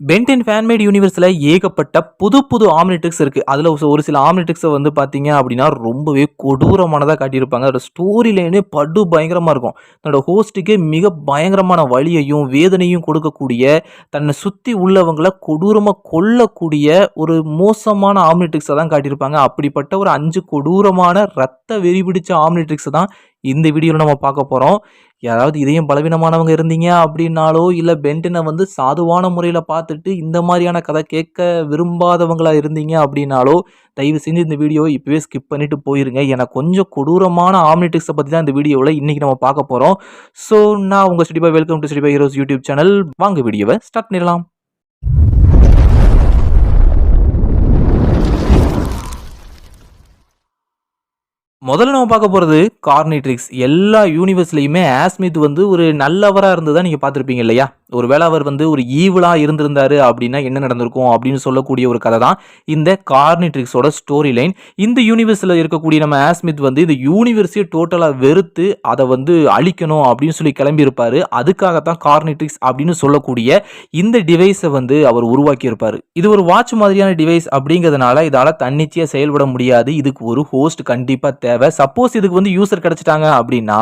Pentene fan-made யூனிவர்ஸில் ஏகப்பட்ட புது புது ஆம்னிட்ரிக்ஸ் இருக்குது அதில் ஒரு சில ஆம்னிட்ரிக்ஸை வந்து பார்த்தீங்க அப்படின்னா ரொம்பவே கொடூரமானதாக காட்டியிருப்பாங்க. அதோட ஸ்டோரி லைனே படு பயங்கரமாக இருக்கும். தன்னோட ஹோஸ்ட்டுக்கே மிக பயங்கரமான வலியையும் வேதனையும் கொடுக்கக்கூடிய தன்னை சுற்றி உள்ளவங்களை கொடூரமாக கொல்லக்கூடிய ஒரு மோசமான ஆம்னிட்ரிக்ஸை தான் காட்டியிருப்பாங்க. அப்படிப்பட்ட ஒரு அஞ்சு கொடூரமான ரத்த வெறி பிடிச்ச ஆம்னிட்ரிக்ஸை தான் இந்த வீடியோவில் நம்ம பார்க்க போகிறோம் யாராவது இதயம் பலவீனமானவங்க இருந்தீங்க அப்படின்னாலோ இல்லை பென்டனை வந்து சாதுவான முறையில் பார்த்துட்டு இந்த மாதிரியான கதை கேட்க விரும்பாதவங்களா இருந்தீங்க அப்படின்னாலோ தயவு செஞ்சு இந்த வீடியோவை இப்போவே ஸ்கிப் பண்ணிவிட்டு போயிருங்க. ஏன்னா கொஞ்சம் கொடூரமான ஆம்னிட்டிக்ஸை பற்றி தான் இந்த வீடியோவில் இன்றைக்கி நம்ம பார்க்க போகிறோம் ஸோ நான் உங்கள் ஸ்டுடிபா வெல்கம் டு ஸ்டுடிபா ஹீரோஸ் யூடியூப் சேனல் வாங்க வீடியோவை ஸ்டார்ட் பண்ணிடலாம். முதல்ல நம்ம பார்க்க போகிறது கார்னிட்ரிக்ஸ் எல்லா யூனிவர்ஸ்லையுமே ஆஸ்மித் வந்து ஒரு நல்லவராக இருந்ததா நீங்கள் பார்த்துருப்பீங்க இல்லையா? ஒரு வேளை அவர் வந்து ஒரு ஈவலாக இருந்திருந்தாரு அப்படின்னா என்ன நடந்திருக்கும் அப்படின்னு சொல்லக்கூடிய ஒரு கதை தான் இந்த கார்னிட்ரிக்ஸோட ஸ்டோரி லைன் இந்த யூனிவர்ஸில் இருக்கக்கூடிய நம்ம ஆஸ்மித் வந்து இந்த யூனிவர்ஸையே டோட்டலாக வெறுத்து அதை வந்து அழிக்கணும் அப்படின்னு சொல்லி கிளம்பியிருப்பார். அதுக்காகத்தான் கார்னிட்ரிக்ஸ் அப்படின்னு சொல்லக்கூடிய இந்த டிவைஸை வந்து அவர் உருவாக்கியிருப்பார். இது ஒரு வாட்ச் மாதிரியான டிவைஸ் அப்படிங்கிறதுனால இதால் தன்னிச்சையாக செயல்பட முடியாது. இதுக்கு ஒரு ஹோஸ்ட் கண்டிப்பாக தேவை. சப்போஸ் இதுக்கு வந்து யூசர் கிடைச்சிட்டாங்க அப்படின்னா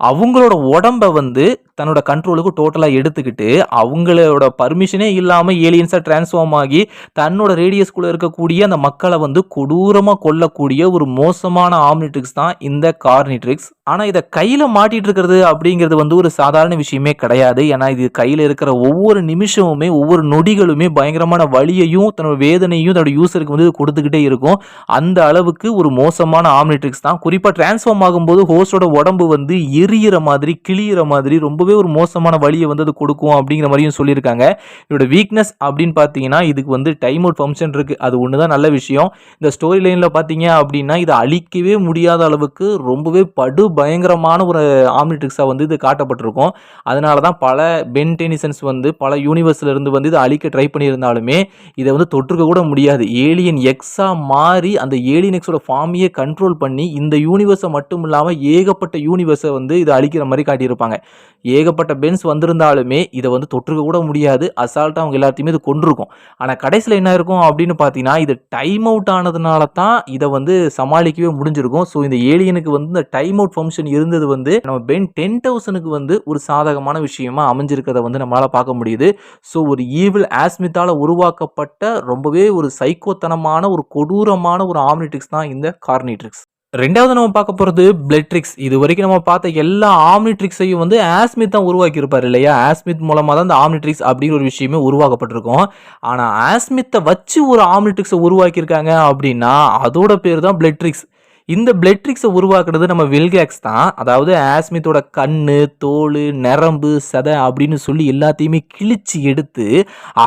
அவங்களோட உடம்ப வந்து தன்னோட கண்ட்ரோலுக்கு டோட்டலாக எடுத்துக்கிட்டு அவங்களோட பர்மிஷனே இல்லாமல் ஏலியன்ஸாக டிரான்ஸ்ஃபார்ம் ஆகி தன்னோட ரேடியஸ்குள்ளே இருக்கக்கூடிய அந்த மக்களை வந்து கொடூரமாக கொல்லக்கூடிய ஒரு மோசமான ஆம்னிட்ரிக்ஸ் தான் இந்த கார்னிட்ரிக்ஸ் ஆனால் இதை கையில் மாட்டிகிட்டு இருக்கிறது அப்படிங்கிறது வந்து ஒரு சாதாரண விஷயமே கிடையாது. ஏன்னா இது கையில் இருக்கிற ஒவ்வொரு நிமிஷமுமே ஒவ்வொரு நொடிகளுமே பயங்கரமான வழியையும் தன்னோட வேதனையும் தன்னோட யூசருக்கு வந்து கொடுத்துக்கிட்டே இருக்கும். அந்த அளவுக்கு ஒரு மோசமான ஆம்னிட்ரிக்ஸ் தான். குறிப்பாக டிரான்ஸ்ஃபார்ம் ஆகும்போது ஹோஸ்டோட உடம்பு வந்து எரியிற மாதிரி கிளியிற மாதிரி ரொம்பவே ஒரு மோசமான வழியை வந்து அது கொடுக்கும் அப்படிங்கிற மாதிரியும் சொல்லியிருக்காங்க. இதோட வீக்னஸ் அப்படின்னு பார்த்தீங்கன்னா இதுக்கு வந்து டைம் அவுட் ஃபங்க்ஷன் இருக்குது அது ஒன்று தான் நல்ல விஷயம். இந்த ஸ்டோரி லைனில் பார்த்தீங்க அப்படின்னா இதை அழிக்கவே முடியாத அளவுக்கு ரொம்பவே படு பயங்கரமான ஒரு ஆம்னிட்ரிக்ஸாக வந்து இது காட்டப்பட்டிருக்கும். அதனால தான் பல பென் டெனிசன்ஸ் வந்து பல யூனிவர்ஸ்லேருந்து வந்து இதை அழிக்க ட்ரை பண்ணியிருந்தாலுமே இதை வந்து தொற்றுக்க கூட முடியாது. ஏலியன் எக்ஸா மாறி அந்த ஏலியன் எக்ஸோட ஃபார்மையே கண்ட்ரோல் பண்ணி இந்த யூனிவர்ஸை மட்டும் இல்லாமல் ஏகப்பட்ட யூனிவர்ஸை வந்து இதை அழிக்கிற மாதிரி காட்டியிருப்பாங்க. ஏகப்பட்ட பென்ஸ் வந்திருந்தாலுமே இதை வந்து தொற்றுக்க கூட முடியாது. அசால்ட்டாக அவங்க எல்லாத்தையுமே இது கொண்டிருக்கும் ஆனால் கடைசியில் என்ன இருக்கும் அப்படின்னு பார்த்தீங்கன்னா இது டைம் அவுட் ஆனதுனால தான் இதை வந்து சமாளிக்கவே முடிஞ்சிருக்கும். ஸோ இந்த ஏலியனுக்கு வந்து இந்த டைம் அவுட் ஃபங்க்ஷன் இருந்தது வந்து நம்ம பென் டென் தௌசண்ட்க்கு வந்து ஒரு சாதகமான விஷயமா அமைஞ்சிருக்கிறத வந்து நம்மளால் பார்க்க முடியுது. ஸோ ஒரு ஈவில் ஆஸ்மித்தால் உருவாக்கப்பட்ட ரொம்பவே ஒரு சைக்கோத்தனமான ஒரு கொடூரமான ஒரு ஆம்னிட்ரிக்ஸ் தான் இந்த கார்னிட்ரிக்ஸ் ரெண்டாவது நம்ம பார்க்க போகிறது பிளட்ரிக்ஸ் இது வரைக்கும் நம்ம பார்த்த எல்லா ஆம்னி ட்ரிக்ஸையும் வந்து ஆஸ்மித் தான் உருவாக்கியிருப்பார் இல்லையா? ஆஸ்மித் மூலமாக தான் இந்த ஆம்னிட்ரிக்ஸ் அப்படிங்கிற ஒரு விஷயமே உருவாக்கப்பட்டிருக்கும். ஆனால் ஆஸ்மித்தை வச்சு ஒரு ஆம்னிட்ரிக்ஸை உருவாக்கியிருக்காங்க அப்படின்னா அதோட பேர் தான் பிளட் ட்ரிக்ஸ் இந்த பிளட்ரிக்ஸை உருவாக்குறது நம்ம வில்கேக்ஸ் தான். அதாவது ஆஸ்மித்தோட கண்ணு தோல் நரம்பு சதை அப்படின்னு சொல்லி எல்லாத்தையுமே கிழிச்சு எடுத்து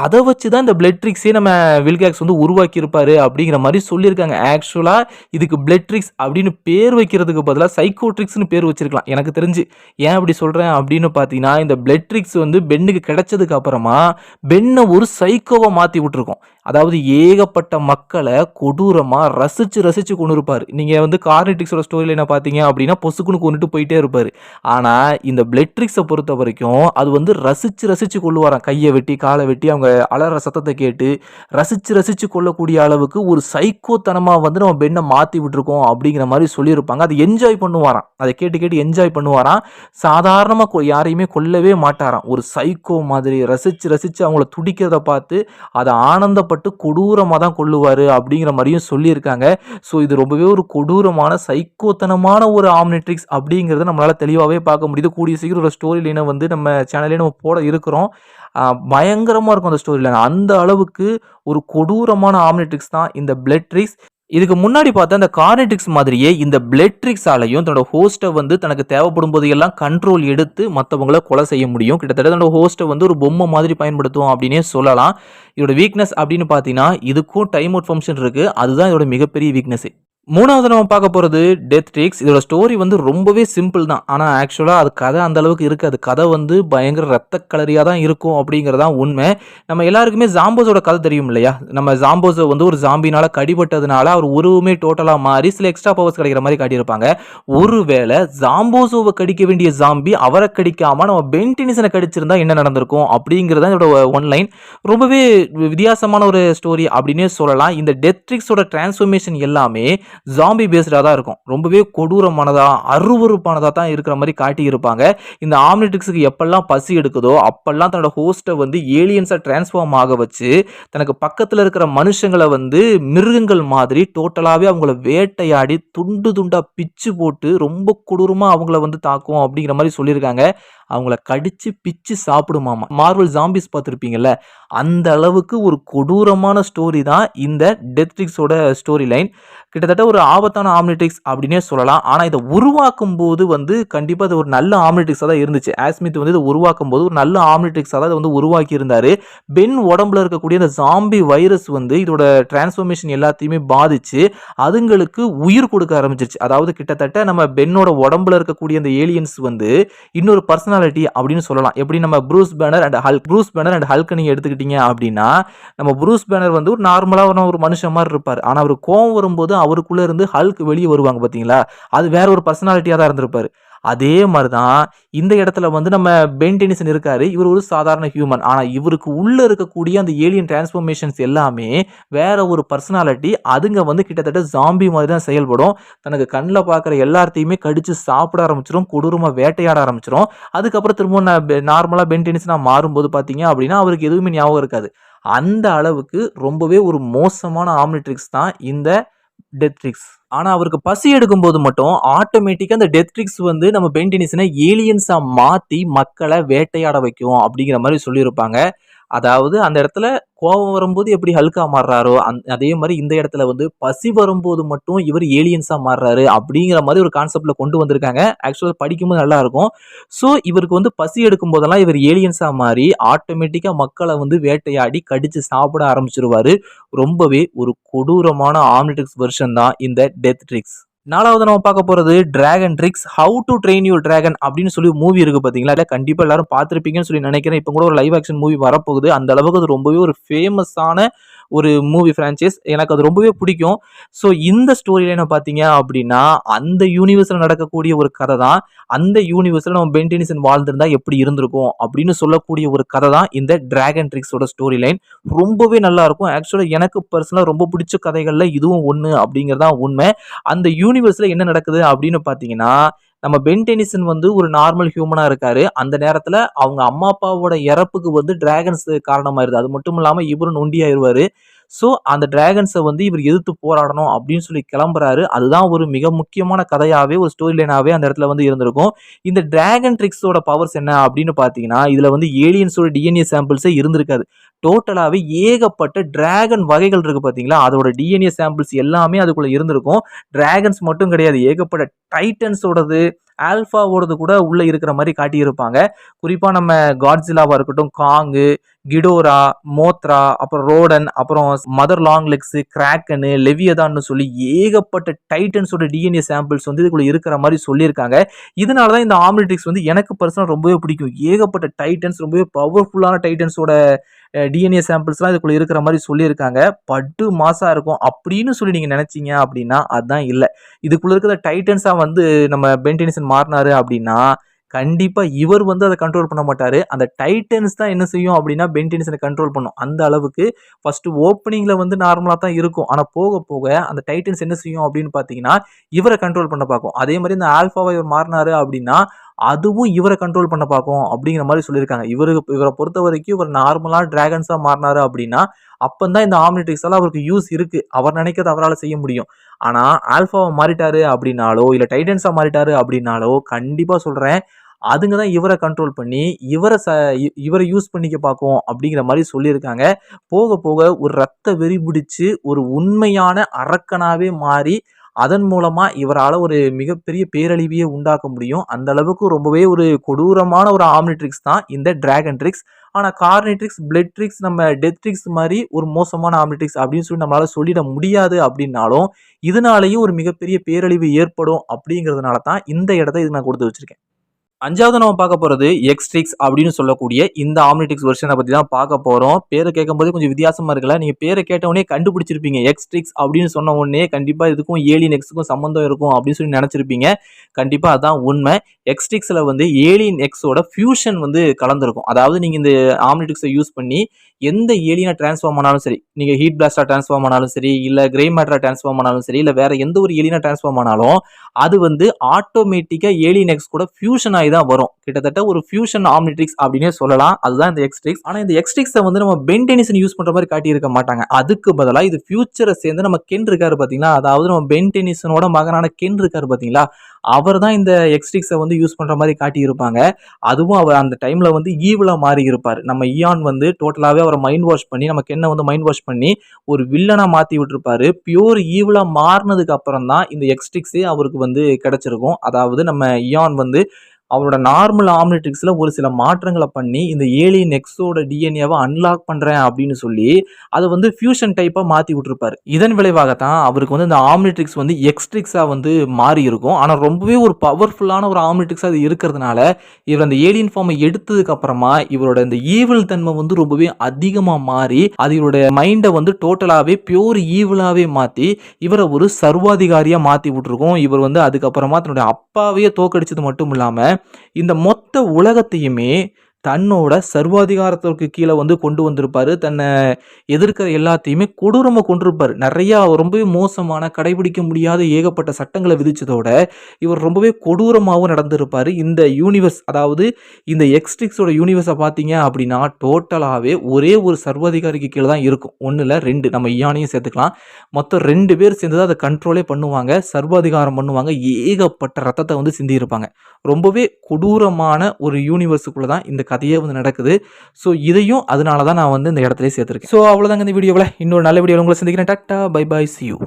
அதை வச்சு தான் இந்த பிளட்ரிக்ஸே நம்ம வில்கேக்ஸ் வந்து உருவாக்கியிருப்பாரு அப்படிங்கிற மாதிரி சொல்லியிருக்காங்க. ஆக்சுவலாக இதுக்கு பிளட்ரிக்ஸ் அப்படின்னு பேர் வைக்கிறதுக்கு பதிலாக சைக்கோட்ரிக்ஸ்னு பேர் வச்சிருக்கலாம். எனக்கு தெரிஞ்சு. ஏன் அப்படி சொல்கிறேன் அப்படின்னு பார்த்தீங்கன்னா இந்த பிளட்ரிக்ஸ் வந்து பெண்ணுக்கு கிடைச்சதுக்கு அப்புறமா பெண்ணை ஒரு சைக்கோவை மாற்றி விட்டுருக்கோம். அதாவது ஏகப்பட்ட மக்களை கொடூரமாக ரசித்து ரசித்து கொண்டு இருப்பார் நீங்கள் வந்து கார்னெட்டிக்ஸோட ஸ்டோரியில் என்ன பார்த்தீங்க அப்படின்னா பொசுக்குன்னு கொண்டுட்டு போயிட்டே இருப்பார். ஆனால் இந்த பிளட்ரிக்ஸை பொறுத்த வரைக்கும் அது வந்து ரசித்து ரசித்து கொள்ளுவாராம். கையை வெட்டி காலை வெட்டி அவங்க அலற சத்தத்தை கேட்டு ரசித்து ரசித்து கொள்ளக்கூடிய அளவுக்கு ஒரு சைக்கோத்தனமாக வந்து நம்ம பெண்ணை மாற்றி விட்டுருக்கோம் அப்படிங்கிற மாதிரி சொல்லியிருப்பாங்க. அதை என்ஜாய் பண்ணுவாராம். அதை கேட்டு கேட்டு என்ஜாய் பண்ணுவாராம். சாதாரணமாக யாரையுமே கொல்லவே மாட்டாராம். ஒரு சைக்கோ மாதிரி ரசித்து ரசித்து அவங்கள துடிக்கிறத பார்த்து அதை ஆனந்தப்பட்டு கொடூரமாக தான் கொள்ளுவார் அப்படிங்கிற மாதிரியும் சொல்லியிருக்காங்க. ஸோ இது ரொம்பவே ஒரு கொடூரமான சைக்கோத்தனமான ஒரு ஆம்னெட்ரிக்ஸ் அப்படிங்கிறத நம்மளால் தெளிவாகவே பார்க்க முடியுது. கூடிய சீக்கிரம் ஒரு ஸ்டோரி லைனை வந்து நம்ம சேனல்லே நம்ம போட இருக்கிறோம். பயங்கரமாக இருக்கும் அந்த ஸ்டோரி லைன் அந்த அளவுக்கு ஒரு கொடூரமான ஆம்னெட்ரிக்ஸ் தான் இந்த பிளட்ரிக்ஸ் இதுக்கு முன்னாடி பார்த்தா அந்த கார்னெட்டிக்ஸ் மாதிரியே இந்த பிளட்ரிக்ஸாலையும் தன்னோட ஹோஸ்ட்டை வந்து தனக்கு தேவைப்படும் போதையெல்லாம் கண்ட்ரோல் எடுத்து மற்றவங்கள கொலை செய்ய முடியும். கிட்டத்தட்ட தன்னோட ஹோஸ்ட்டை வந்து ஒரு பொம்மை மாதிரி பயன்படுத்துவோம் அப்படின்னே சொல்லலாம். இதோட வீக்னஸ் அப்படின்னு பார்த்தீங்கன்னா இதுக்கும் டைம் அவுட் ஃபங்க்ஷன் இருக்குது அதுதான் இதோட மிகப்பெரிய வீக்னஸ் மூணாவது நம்ம பார்க்க போகிறது டெத் ட்ரிக்ஸ் இதோட ஸ்டோரி வந்து ரொம்பவே சிம்பிள் தான். ஆனால் ஆக்சுவலாக அது கதை அந்த அளவுக்கு இருக்காது கதை வந்து பயங்கர ரத்த கலரியாக தான் இருக்கும் அப்படிங்கிறதான் உண்மை. நம்ம எல்லாருக்குமே ஜாம்போஸோட கதை தெரியும் இல்லையா? நம்ம ஜாம்போஸை வந்து ஒரு ஜாம்பினால் கடிபட்டதுனால அவர் உருவமே டோட்டலாக மாறி சில எக்ஸ்ட்ரா பவர்ஸ் கிடைக்கிற மாதிரி காட்டியிருப்பாங்க. ஒருவேளை ஜாம்போசோவை கடிக்க வேண்டிய ஜாம்பி அவரை கடிக்காமல் நம்ம பென்டினிசனை கடிச்சிருந்தா என்ன நடந்திருக்கும் அப்படிங்கிறத இதோட ஒன்லைன் ரொம்பவே வித்தியாசமான ஒரு ஸ்டோரி அப்படின்னே சொல்லலாம். இந்த டெத் ட்ரிக்ஸோட டிரான்ஸ்ஃபர்மேஷன் எல்லாமே ஜாம்பி பேஸ்டாக தான் இருக்கும். ரொம்பவே கொடூரமானதாக அருவறுப்பானதாக தான் இருக்கிற மாதிரி காட்டியிருப்பாங்க. இந்த ஆம்னிட்ரிக்ஸுக்கு எப்பெல்லாம் பசி எடுக்குதோ அப்பெல்லாம் தன்னோட ஹோஸ்ட்டை வந்து ஏலியன்ஸாக டிரான்ஸ்ஃபார்ம் ஆக வச்சு தனக்கு பக்கத்தில் இருக்கிற மனுஷங்களை வந்து மிருகங்கள் மாதிரி டோட்டலாகவே அவங்கள வேட்டையாடி துண்டு துண்டாக பிச்சு போட்டு ரொம்ப கொடூரமாக அவங்கள வந்து தாக்கும் அப்படிங்கிற மாதிரி சொல்லியிருக்காங்க. அவங்கள கடிச்சு பிச்சு சாப்பிடுமாமா. மார்வல் ஜாம்பிஸ் பார்த்துருப்பீங்கல்ல அந்த அளவுக்கு ஒரு கொடூரமான ஸ்டோரி தான் இந்த டெத்ரிக்ஸோட ஸ்டோரி லைன் கிட்டத்தட்ட ஒரு ஆபத்தான ஆம்னிட்ரிக்ஸ் அப்படின்னே சொல்லலாம். ஆனால் இதை உருவாக்கும் போது வந்து கண்டிப்பாக அது ஒரு நல்ல ஆம்னிட்ரிக்ஸாக தான் இருந்துச்சு. ஆஸ்மித் வந்து இதை உருவாக்கும் போது ஒரு நல்ல ஆம்னிட்ரிக்ஸாக தான் இதை வந்து உருவாக்கி இருந்தார் பென் உடம்புல இருக்கக்கூடிய அந்த ஜாம்பி வைரஸ் வந்து இதோட டிரான்ஸ்ஃபர்மேஷன் எல்லாத்தையுமே பாதிச்சு அதுங்களுக்கு உயிர் கொடுக்க ஆரம்பிச்சிருச்சு. அதாவது கிட்டத்தட்ட நம்ம பென்னோட உடம்புல இருக்கக்கூடிய அந்த ஏலியன்ஸ் வந்து இன்னொரு பர்சனாலிட்டி அப்படின்னு சொல்லலாம். எப்படி நம்ம Bruce Banner and Hulk Bruce Banner and Hulk நீங்கள் எடுத்துக்கிட்டீங்க அப்படின்னா நம்ம ப்ரூஸ் பேனர் வந்து ஒரு நார்மலாக ஒரு மனுஷன் மாதிரி இருப்பார். ஆனால் அவர் கோவம் வரும்போது அவருக்குள்ளே இருந்து ஹல்க் வெளியே வருவாங்க பார்த்தீங்களா அது வேற ஒரு பர்சனாலிட்டியாக தான் இருந்திருப்பார். அதே மாதிரி தான் இந்த இடத்துல வந்து நம்ம பென் டெனிசன் இருக்காரு. இவர் ஒரு சாதாரண ஹியூமன் ஆனால் இவருக்கு உள்ளே இருக்கக்கூடிய அந்த ஏலியன் டிரான்ஸ்ஃபர்மேஷன்ஸ் எல்லாமே வேற ஒரு பர்சனாலிட்டி அதுங்க வந்து கிட்டத்தட்ட ஜாம்பி மாதிரி தான் செயல்படும். தனக்கு கண்ணில் பார்க்குற எல்லாத்தையுமே கடிச்சு சாப்பிட ஆரம்பிச்சிடும் கொடூரமாக வேட்டையாட ஆரம்பிச்சிடும் அதுக்கப்புறம் திரும்ப நான் நார்மலாக பென் டெனிசனாக மாறும்போது பார்த்தீங்க அப்படின்னா அவருக்கு எதுவுமே ஞாபகம் இருக்காது. அந்த அளவுக்கு ரொம்பவே ஒரு மோசமான ஆம்னிட்ரிக்ஸ் தான் இந்த டெத்ரிக்ஸ் ஆனால் அவருக்கு பசி எடுக்கும்போது மட்டும் ஆட்டோமேட்டிக்காக அந்த டெத்ரிக்ஸ் வந்து நம்ம பென்டினிஸனை ஏலியன்ஸாக மாற்றி மக்களை வேட்டையாட வைக்கும் அப்படிங்கிற மாதிரி சொல்லியிருப்பாங்க. அதாவது அந்த இடத்துல கோபம் வரும்போது எப்படி ஹல்கா மாறுறாரோ அந் அதே மாதிரி இந்த இடத்துல வந்து பசி வரும்போது மட்டும் இவர் ஏலியன்ஸாக மாறுறாரு அப்படிங்கிற மாதிரி ஒரு கான்செப்டில் கொண்டு வந்திருக்காங்க. ஆக்சுவலாக படிக்கும்போது நல்லாயிருக்கும் ஸோ இவருக்கு வந்து பசி எடுக்கும் போதெல்லாம் இவர் ஏலியன்ஸாக மாறி ஆட்டோமேட்டிக்காக மக்களை வந்து வேட்டையாடி கடித்து சாப்பிட ஆரம்பிச்சிருவார். ரொம்பவே ஒரு கொடூரமான ஆம்னிட்ரிக்ஸ் வெர்ஷன் தான் இந்த டெத் ட்ரிக்ஸ் நாலாவது நம்ம பார்க்க போகிறது dragon tricks how to train your dragon அப்படின்னு சொல்லி மூவி இருக்குது பார்த்தீங்களா? இல்லை கண்டிப்பாக எல்லாரும் பார்த்துருப்பீங்கன்னு சொல்லி நினைக்கிறேன். இப்போ கூட ஒரு லைவ் ஆக்ஷன் மூவி வரப்போகுது. அந்த அளவுக்கு அது ரொம்பவே ஒரு ஃபேமஸான ஒரு மூவி ஃப்ரான்ச்சைஸ் எனக்கு அது ரொம்பவே பிடிக்கும். ஸோ இந்த ஸ்டோரி லைனை பார்த்தீங்க அப்படின்னா அந்த யூனிவர்ஸில் நடக்கக்கூடிய ஒரு கதை தான் அந்த யூனிவர்ஸில் நம்ம பென்டெனிசன் வாழ்ந்திருந்தா எப்படி இருந்திருக்கும் அப்படின்னு சொல்லக்கூடிய ஒரு கதை தான் இந்த டிராகன் ட்ரிக்ஸோட ஸ்டோரி லைன் ரொம்பவே நல்லா இருக்கும். ஆக்சுவலாக எனக்கு பர்சனலாக ரொம்ப பிடிச்ச கதைகளில் இதுவும் ஒன்று அப்படிங்கிறதான் உண்மை. அந்த யூனிவர்ஸில் என்ன நடக்குது அப்படின்னு பார்த்தீங்கன்னா நம்ம பென் டெனிசன் வந்து ஒரு நார்மல் ஹியூமனாக இருக்காரு. அந்த நேரத்தில் அவங்க அம்மா அப்பாவோட இறப்புக்கு வந்து டிராகன்ஸ் காரணமாயிருது. அது மட்டும் இல்லாமல் இவரும் நொண்டியாயிருவாரு. ஸோ அந்த டிராகன்ஸை வந்து இவர் எதிர்த்து போராடணும் அப்படின்னு சொல்லி கிளம்புறாரு. அதுதான் ஒரு மிக முக்கியமான கதையாகவே ஒரு ஸ்டோரி லைனாகவே அந்த இடத்துல வந்து இருந்திருக்கும். இந்த டிராகன் ட்ரிக்ஸோட பவர்ஸ் என்ன அப்படின்னு பார்த்தீங்கன்னா இதில் வந்து ஏலியன்ஸோட டிஎன்ஏ சாம்பிள்ஸே இருந்திருக்காது. டோட்டலாகவே ஏகப்பட்ட டிராகன் வகைகள் இருக்குது பார்த்தீங்களா? அதோட டிஎன்ஏ சாம்பிள்ஸ் எல்லாமே அதுக்குள்ளே இருந்திருக்கும். டிராகன்ஸ் மட்டும் கிடையாது ஏகப்பட்ட டைட்டன்ஸோடது ஆல்ஃபாவோடது கூட உள்ளே இருக்கிற மாதிரி காட்டியிருப்பாங்க. குறிப்பாக நம்ம காட்ஸிலாவாக இருக்கட்டும் காங்கு கிடோரா மோத்ரா அப்புறம் ரோடன் அப்புறம் மதர் லாங் லெக்ஸு கிராக்கனு லெவியதான்னு சொல்லி ஏகப்பட்ட டைட்டன்ஸோட டிஎன்ஏ சாம்பிள்ஸ் வந்து இதுக்குள்ள இருக்கிற மாதிரி சொல்லியிருக்காங்க. இதனால தான் இந்த ஆம்னிட்ரிக்ஸ் வந்து எனக்கு பர்சனல் ரொம்பவே பிடிக்கும். ஏகப்பட்ட டைட்டன்ஸ் ரொம்பவே பவர்ஃபுல்லான டைட்டன்ஸோட டிஎன்ஏ சாம்பிள்ஸ்லாம் இதுக்குள்ளே இருக்கிற மாதிரி சொல்லியிருக்காங்க. பட்டு மாசாக இருக்கும் அப்படின்னு சொல்லி நீங்கள் நினச்சிங்க அப்படின்னா அதுதான் இல்லை. இதுக்குள்ளே இருக்கிற டைட்டன்ஸாக வந்து நம்ம பென்டெனிசன் மாறினாரு அப்படின்னா கண்டிப்பாக இவர் வந்து அதை கண்ட்ரோல் பண்ண மாட்டார். அந்த டைட்டன்ஸ் தான் என்ன செய்யும் அப்படின்னா பென்டெனிசனை கண்ட்ரோல் பண்ணும். அந்த அளவுக்கு ஃபஸ்ட்டு ஓப்பனிங்கில் வந்து நார்மலாக தான் இருக்கும். ஆனால் போக போக அந்த டைட்டன்ஸ் என்ன செய்யும் அப்படின்னு பார்த்தீங்கன்னா இவரை கண்ட்ரோல் பண்ண பார்க்கும். அதே மாதிரி இந்த ஆல்ஃபாவை இவர் மாறினாரு அப்படின்னா அதுவும் இவரை கண்ட்ரோல் பண்ண பார்க்கும் அப்படிங்கிற மாதிரி சொல்லியிருக்காங்க. இவரு இவரை பொறுத்த வரைக்கும் இவர் நார்மலாக டிராகன்ஸாக மாறினாரு அப்படின்னா அப்போ தான் இந்த ஆம்னிட்ரிக்ஸ் எல்லாம் அவருக்கு யூஸ் இருக்குது அவர் நினைக்கிறது அவரால் செய்ய முடியும். ஆனால் ஆல்ஃபாவை மாறிட்டாரு அப்படின்னாலோ இல்லை டைட்டன்ஸாக மாறிட்டாரு அப்படின்னாலோ கண்டிப்பாக சொல்கிறேன் அதுங்க தான் இவரை கண்ட்ரோல் பண்ணி இவரை ச இவரை யூஸ் பண்ணிக்க பார்க்கும் அப்படிங்கிற மாதிரி சொல்லியிருக்காங்க. போக போக ஒரு ரத்த வெறி பிடிச்சி ஒரு உண்மையான அரக்கனாகவே மாறி அதன் மூலமாக இவரால் ஒரு மிகப்பெரிய பேரழிவையே உண்டாக்க முடியும். அந்த அளவுக்கு ரொம்பவே ஒரு கொடூரமான ஒரு ஆம்னிட்ரிக்ஸ் தான் இந்த டிராகன் ட்ரிக்ஸ் ஆனால் கார்னெட்ரிக்ஸ் பிளட்ரிக்ஸ் நம்ம டெத்ரிக்ஸ் மாதிரி ஒரு மோசமான ஆம்னிட்ரிக்ஸ் அப்படின்னு சொல்லி நம்மளால் சொல்லிட முடியாது அப்படின்னாலும் இதனாலேயும் ஒரு மிகப்பெரிய பேரழிவு ஏற்படும் அப்படிங்கிறதுனால தான் இந்த இடத்த இது நான் கொடுத்து வச்சுருக்கேன். அஞ்சாவது நம்ம பார்க்க போகிறது எக்ஸ்ட்ரிக்ஸ் அப்படின்னு சொல்லக்கூடிய இந்த ஆம்னிடிக்ஸ் வெர்ஷனை பற்றி தான் பார்க்க போகிறோம் பேரை கேட்கும்போது கொஞ்சம் வித்தியாசமாக இருக்கல நீங்கள் பேரை கேட்ட உடனே கண்டுபிடிச்சிருப்பீங்க. எக்ஸ்ட்ரிக்ஸ் அப்படின்னு சொன்ன உடனே கண்டிப்பாக இதுக்கும் ஏலியன் எக்ஸுக்கும் சம்மந்தம் இருக்கும் அப்படின்னு சொல்லி நினச்சிருப்பீங்க. கண்டிப்பாக அதான் உண்மை. எக்ஸ்ட்ரிக்ஸில் வந்து ஏலியன் எக்ஸோட ஃபியூஷன் வந்து கலந்துருக்கும். அதாவது நீங்கள் இந்த ஆம்னிடிக்ஸை யூஸ் பண்ணி எந்த ஏலியனை ட்ரான்ஸ்ஃபார்ம் ஆனாலும் சரி நீங்கள் ஹீட் பிளாஸ்டாக ட்ரான்ஸ்ஃபார்ம் ஆனாலும் சரி இல்லை கிரே மேட்டராக டிரான்ஸ்ஃபார்ம் ஆனாலும் சரி இல்லை வேறு எந்த ஒரு ஏலியனை ட்ரான்ஸ்ஃபார்ம் ஆனாலும் அது வந்து ஆட்டோமேட்டிக்காக ஏலியன் எக்ஸ் கூட ஃபியூஷன் ஆகி தான் வரும். கிட்டத்தட்ட ஒரு ஃபியூஷன் ஆம்னிட்ரிக்ஸ் அப்படின்னே சொல்லலாம். அதுதான் இந்த எக்ஸ்ட்ரிக்ஸ் ஆனால் இந்த எக்ஸ்ட்ரிக்ஸை வந்து நம்ம பென்டெனிசன் யூஸ் பண்ணுற மாதிரி காட்டியிருக்க மாட்டாங்க. அதுக்கு பதிலாக இது ஃபியூச்சரை சேர்ந்து நம்ம கென் இருக்காரு பார்த்தீங்களா அதாவது நம்ம பென்டெனிசனோட மகனான கென் இருக்காரு பார்த்தீங்களா அவர் தான் இந்த எக்ஸ்ட்ரிக்ஸை வந்து யூஸ் பண்ணுற மாதிரி காட்டியிருப்பாங்க. அதுவும் அவர் அந்த டைமில் வந்து ஈவிலாக மாறி இருப்பார் நம்ம ஈயான் வந்து டோட்டலாகவே அவரை மைண்ட் வாஷ் பண்ணி நம்ம கென்னை வந்து மைண்ட் வாஷ் பண்ணி ஒரு வில்லனாக மாற்றி விட்டுருப்பாரு. பியூர் ஈவலாக மாறினதுக்கு அப்புறம் தான் இந்த எக்ஸ்டிக்ஸே அவருக்கு வந்து கிடச்சிருக்கும். அதாவது நம்ம இயான் வந்து அவரோட நார்மல் ஆம்னிட்ரிக்ஸில் ஒரு சில மாற்றங்களை பண்ணி இந்த ஏலியன் எக்ஸோட டிஎன்ஏவை அன்லாக் பண்ணுறேன் அப்படின்னு சொல்லி அதை வந்து ஃபியூஷன் டைப்பாக மாற்றி விட்டுருப்பார். இதன் விளைவாகத்தான் அவருக்கு வந்து இந்த ஆம்னிட்ரிக்ஸ் வந்து எக்ஸ்ட்ரிக்ஸாக வந்து மாறி இருக்கும். ஆனால் ரொம்பவே ஒரு பவர்ஃபுல்லான ஒரு ஆம்னிட்ரிக்ஸாக அது இருக்கிறதுனால இவர் அந்த ஏலியன் ஃபார்மை எடுத்ததுக்கப்புறமா இவரோட இந்த ஈவில் தன்மை வந்து ரொம்பவே அதிகமாக மாறி அது இவருடைய மைண்டை வந்து டோட்டலாகவே பியூர் ஈவிலாகவே மாற்றி இவரை ஒரு சர்வாதிகாரியாக மாற்றி விட்டுருக்கோம். இவர் வந்து அதுக்கப்புறமா தன்னுடைய அப்பாவையே தோக்கடிச்சது மட்டும் இல்லாமல் இந்த மொத்த உலகத்தையுமே தன்னோட சர்வாதிகாரத்திற்கு கீழே வந்து கொண்டு வந்திருப்பாரு. தன்னை எதிர்க்கிற எல்லாத்தையுமே கொடூரமாக கொண்டிருப்பார் நிறையா ரொம்பவே மோசமான கடைபிடிக்க முடியாத ஏகப்பட்ட சட்டங்களை விதித்ததோட இவர் ரொம்பவே கொடூரமாகவும் நடந்திருப்பார். இந்த யூனிவர்ஸ் அதாவது இந்த எக்ஸ்ட்ரிக்ஸோட யூனிவர்ஸை பார்த்தீங்க அப்படின்னா டோட்டலாகவே ஒரே ஒரு சர்வாதிகாரிக்கு கீழே தான் இருக்கும். ஒன்றில் இல்லை ரெண்டு. நம்ம இயானையும் சேர்த்துக்கலாம். மொத்தம் ரெண்டு பேர் சேர்ந்து தான் அதை கண்ட்ரோலே பண்ணுவாங்க. சர்வாதிகாரம் பண்ணுவாங்க. ஏகப்பட்ட ரத்தத்தை வந்து சிந்தியிருப்பாங்க. ரொம்பவே கொடூரமான ஒரு யூனிவர்ஸுக்குள்ளே தான் இந்த கதையே வந்து நடக்குது. ஸோ இதையும் அதனால தான் நான் வந்து இந்த இடத்துல சேர்த்துருக்கேன். ஸோ அவ்வளோதாங்க இந்த வீடியோவில். இன்னொரு நல்ல வீடியோவில் உங்களை சந்திக்கிறேன். Tata bye bye see you